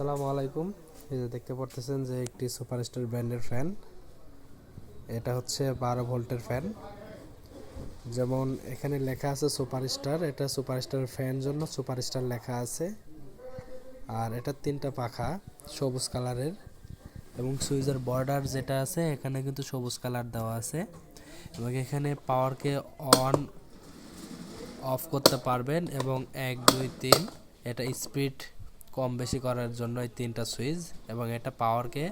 আসসালামু আলাইকুম। এই যে দেখতে পারতেছেন যে একটি সুপারস্টার ব্র্যান্ডের ফ্যান। এটা হচ্ছে বারো ভোল্টের ফ্যান। যেমন এখানে লেখা আছে সুপারস্টার, এটা সুপারস্টার ফ্যান জন্য সুপারস্টার লেখা আছে। আর এটা তিনটা পাখা, সবুজ কালারের। এবং সুইচের বর্ডার যেটা আছে, এখানে কিন্তু সবুজ কালার দেওয়া আছে। এবং এখানে পাওয়ারকে অন, অফ করতে পারবেন এবং এক, দুই, তিন, এটা স্পিড কম বেশি করার জন্য এই তিনটা সুইচ এবং এটা পাওয়ারকে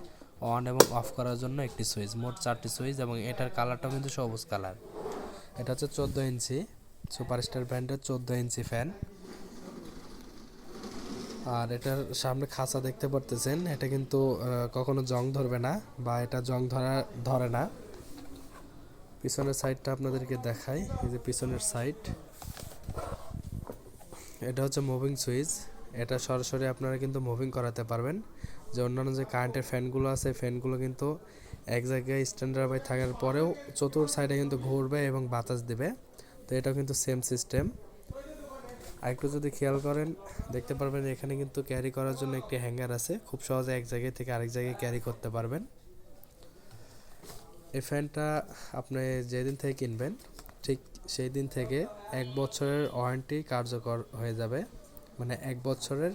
অন এবং অফ করার জন্য একটি সুইচ, মোট চারটি সুইচ এবং এটার কালারটাও কিন্তু সবুজ কালার এটা হচ্ছে চোদ্দ ইঞ্চি সুপারস্টার ব্র্যান্ডের চোদ্দ ইঞ্চি ফ্যান আর এটার সামনে খাঁচা দেখতে পারতেছেন, এটা কিন্তু কখনো জং ধরবে না বা এটা জং ধরা, ধরে না। পিছনের সাইডটা আপনাদেরকে দেখাই, এই যে পিছনের সাইড এটা হচ্ছে মুভিং সুইচ এটা সরাসরি আপনারা কিন্তু মুভিং করাতে পারবেন। যে অন্যান্য যে কারেন্টের ফ্যানগুলো আছে ফ্যানগুলো কিন্তু এক জায়গায় স্ট্যান্ডার্ড বাই থাকার পরেও চতুর সাইডে কিন্তু ঘুরবে এবং বাতাস দেবে। তো এটাও কিন্তু সেম সিস্টেম আর একটু যদি খেয়াল করেন, দেখতে পারবেন এখানে কিন্তু ক্যারি করার জন্য একটি হ্যাঙ্গার আছে। খুব সহজে এক জায়গায় থেকে আরেক জায়গায় ক্যারি করতে পারবেন। এই ফ্যানটা আপনি যেদিন থেকে কিনবেন, ঠিক সেই দিন থেকে এক বছরের ওয়ারেন্টি কার্যকর হয়ে যাবে। মানে এক বছরের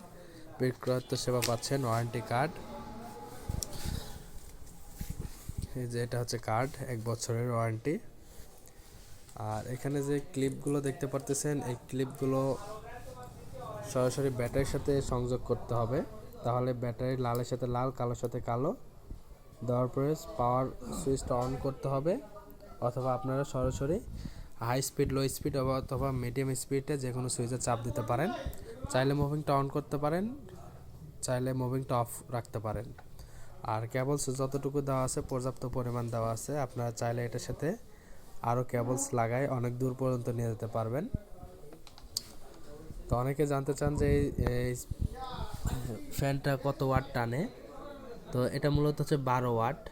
বিক্রয়ত্ব সেবা পাচ্ছেন ওয়ারেন্টি কার্ড এই যে এটা হচ্ছে কার্ড এক বছরের ওয়ারেন্টি আর এখানে যে ক্লিপগুলো দেখতে পারতেছেন, এই ক্লিপগুলো সরাসরি ব্যাটারির সাথে সংযোগ করতে হবে। তাহলে ব্যাটারি লালের সাথে লাল, কালোর সাথে কালো। দেওয়ার পরে পাওয়ার সুইচটা অন করতে হবে। অথবা আপনারা সরাসরি হাই স্পিড, লো স্পিড অথবা মিডিয়াম স্পিডে যে কোনো সুইচে চাপ দিতে পারেন। চাইলে মুভিংটা অন করতে পারেন, চাইলে মুভিংটা অফ রাখতে পারেন। আর কেবলস যতটুকু দেওয়া আছে, পর্যাপ্ত পরিমাণ দেওয়া আছে, আপনারা চাইলে এটার সাথে আরও কেবলস লাগায় অনেক দূর পর্যন্ত নিয়ে যেতে পারবেন। তো অনেকে জানতে চান যে এই- এই ফ্যানটা কত ওয়াট টানে? তো এটা মূলত হচ্ছে বারো ওয়াট।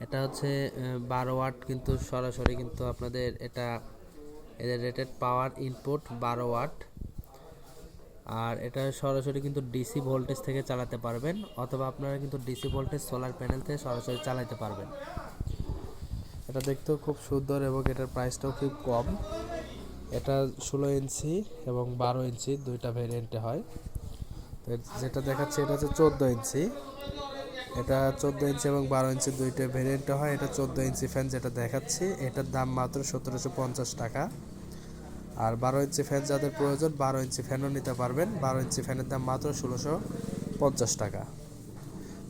এটা হচ্ছে বারো ওয়াট কিন্তু সরাসরি কিন্তু আপনাদের এটা এদের রেটেড পাওয়ার ইনপুট বারো ওয়াট আর এটা সরাসরি কিন্তু ডিসি ভোল্টেজ থেকে চালাতে পারবেন, অথবা আপনারা কিন্তু ডিসি ভোল্টেজ সোলার প্যানেল থেকে সরাসরি চালাতে পারবেন। এটা দেখতেও খুব সুন্দর এবং এটার প্রাইসটাও খুব কম। এটা ষোলো ইঞ্চি এবং বারো ইঞ্চি দুইটা ভেরিয়েন্টে হয়। যেটা দেখাচ্ছে এটা হচ্ছে চোদ্দ ইঞ্চি। এটা চোদ্দ ইঞ্চি এবং বারো ইঞ্চি দুইটা ভেরিয়েন্টে হয়। এটা চোদ্দ ইঞ্চি ফ্যান যেটা দেখাচ্ছি, এটার দাম মাত্র সতেরোশো পঞ্চাশ টাকা। আর বারো ইঞ্চি ফ্যান যাদের প্রয়োজন, বারো ইঞ্চি ফ্যানও নিতে পারবেন। বারো ইঞ্চি ফ্যানের দাম মাত্র ষোলোশো পঞ্চাশ টাকা।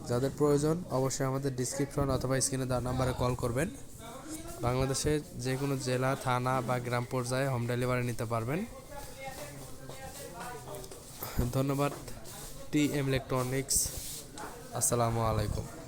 যাদের প্রয়োজন, অবশ্যই আমাদের ডিসক্রিপশন অথবা স্ক্রিনে দেওয়া নাম্বারে কল করবেন। বাংলাদেশের যে কোনো জেলা, থানা বা গ্রাম পর্যায়ে হোম ডেলিভারি নিতে পারবেন। ধন্যবাদ টি এম ইলেকট্রনিক্স আসসালামু আলাইকুম।